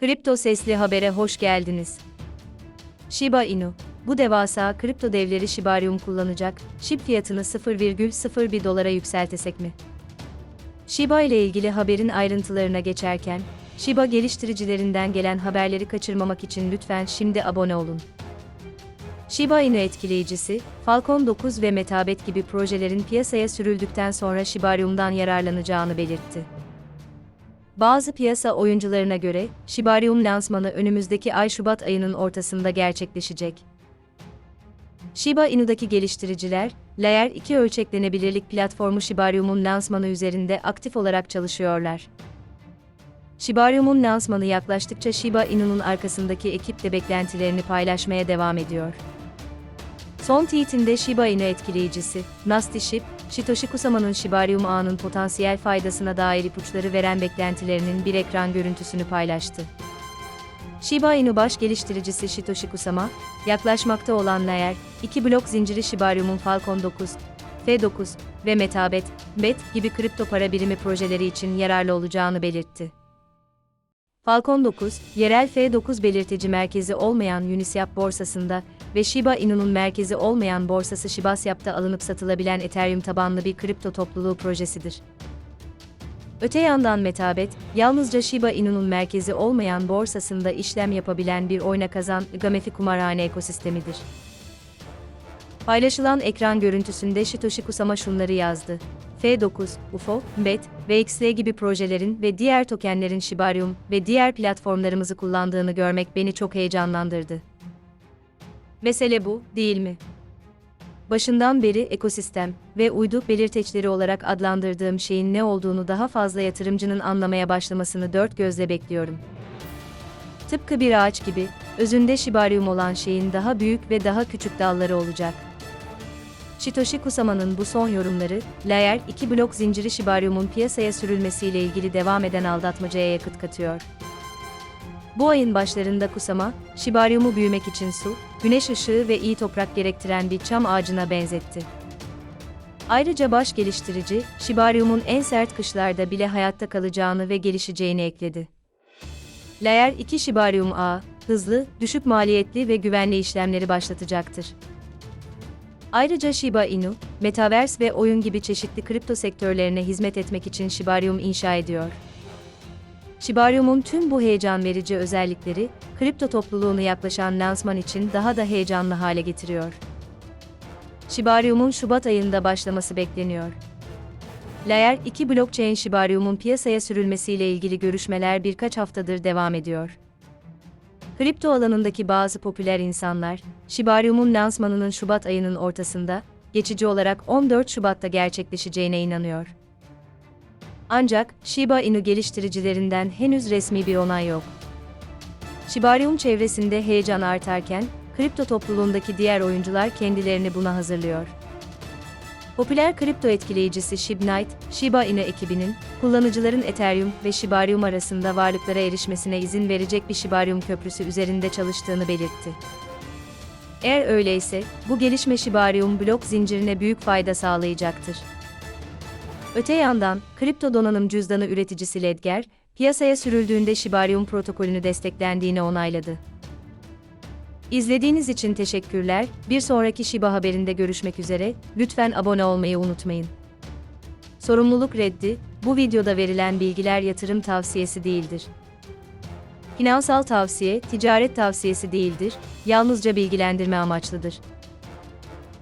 Kripto Sesli Haber'e hoş geldiniz. Shiba Inu, bu devasa kripto devleri Shibarium kullanacak, SHIB fiyatını 0,01 dolara yükseltesek mi? Shiba ile ilgili haberin ayrıntılarına geçerken, Shiba geliştiricilerinden gelen haberleri kaçırmamak için lütfen şimdi abone olun. Shiba Inu etkileyicisi, Falcon 9 ve Metabet gibi projelerin piyasaya sürüldükten sonra Shibarium'dan yararlanacağını belirtti. Bazı piyasa oyuncularına göre, Shibarium lansmanı önümüzdeki ay Şubat ayının ortasında gerçekleşecek. Shiba Inu'daki geliştiriciler, Layer 2 ölçeklenebilirlik platformu Shibarium'un lansmanı üzerinde aktif olarak çalışıyorlar. Shibarium'un lansmanı yaklaştıkça Shiba Inu'nun arkasındaki ekip de beklentilerini paylaşmaya devam ediyor. Son tweetinde Shiba Inu etkileyicisi, Nasty Shib, Shitoshi Kusama'nın Shibarium ağının potansiyel faydasına dair ipuçları veren beklentilerinin bir ekran görüntüsünü paylaştı. Shiba Inu baş geliştiricisi Shitoshi Kusama, yaklaşmakta olan Layer, 2 blok zinciri Shibarium'un Falcon 9, F9 ve Metabet, BET gibi kripto para birimi projeleri için yararlı olacağını belirtti. Falcon 9, yerel F9 belirtici merkezi olmayan Uniswap borsasında ve Shiba Inu'nun merkezi olmayan borsası Shibasyap'ta alınıp satılabilen Ethereum tabanlı bir kripto topluluğu projesidir. Öte yandan Metabet, yalnızca Shiba Inu'nun merkezi olmayan borsasında işlem yapabilen bir oyna kazan Gamefi kumarhane ekosistemidir. Paylaşılan ekran görüntüsünde Shitoshi Kusama şunları yazdı. F9, UFO, BET ve XL gibi projelerin ve diğer tokenlerin Shibarium ve diğer platformlarımızı kullandığını görmek beni çok heyecanlandırdı. Mesele bu, değil mi? Başından beri ekosistem ve uydu belirteçleri olarak adlandırdığım şeyin ne olduğunu daha fazla yatırımcının anlamaya başlamasını dört gözle bekliyorum. Tıpkı bir ağaç gibi, özünde Shibarium olan şeyin daha büyük ve daha küçük dalları olacak. Shitoshi Kusama'nın bu son yorumları, Layer 2 blok zinciri Shibarium'un piyasaya sürülmesiyle ilgili devam eden aldatmacaya yakıt katıyor. Bu ayın başlarında Kusama, Shibarium'u büyümek için su, güneş ışığı ve iyi toprak gerektiren bir çam ağacına benzetti. Ayrıca baş geliştirici, Shibarium'un en sert kışlarda bile hayatta kalacağını ve gelişeceğini ekledi. Layer 2 Shibarium ağı, hızlı, düşük maliyetli ve güvenli işlemleri başlatacaktır. Ayrıca Shiba Inu, Metaverse ve oyun gibi çeşitli kripto sektörlerine hizmet etmek için Shibarium inşa ediyor. Shibarium'un tüm bu heyecan verici özellikleri, kripto topluluğunu yaklaşan lansman için daha da heyecanlı hale getiriyor. Shibarium'un Şubat ayında başlaması bekleniyor. Layer 2 blockchain Shibarium'un piyasaya sürülmesiyle ilgili görüşmeler birkaç haftadır devam ediyor. Kripto alanındaki bazı popüler insanlar, Shibarium'un lansmanının Şubat ayının ortasında, geçici olarak 14 Şubat'ta gerçekleşeceğine inanıyor. Ancak, Shiba Inu geliştiricilerinden henüz resmi bir onay yok. Shibarium çevresinde heyecan artarken, kripto topluluğundaki diğer oyuncular kendilerini buna hazırlıyor. Popüler kripto etkileyicisi ShibNite, Shiba Inu ekibinin, kullanıcıların Ethereum ve Shibarium arasında varlıklara erişmesine izin verecek bir Shibarium köprüsü üzerinde çalıştığını belirtti. Eğer öyleyse, bu gelişme Shibarium blok zincirine büyük fayda sağlayacaktır. Öte yandan, kripto donanım cüzdanı üreticisi Ledger, piyasaya sürüldüğünde Shibarium protokolünü desteklendiğini onayladı. İzlediğiniz için teşekkürler. Bir sonraki Shiba haberinde görüşmek üzere. Lütfen abone olmayı unutmayın. Sorumluluk reddi, bu videoda verilen bilgiler yatırım tavsiyesi değildir. Finansal tavsiye, ticaret tavsiyesi değildir, yalnızca bilgilendirme amaçlıdır.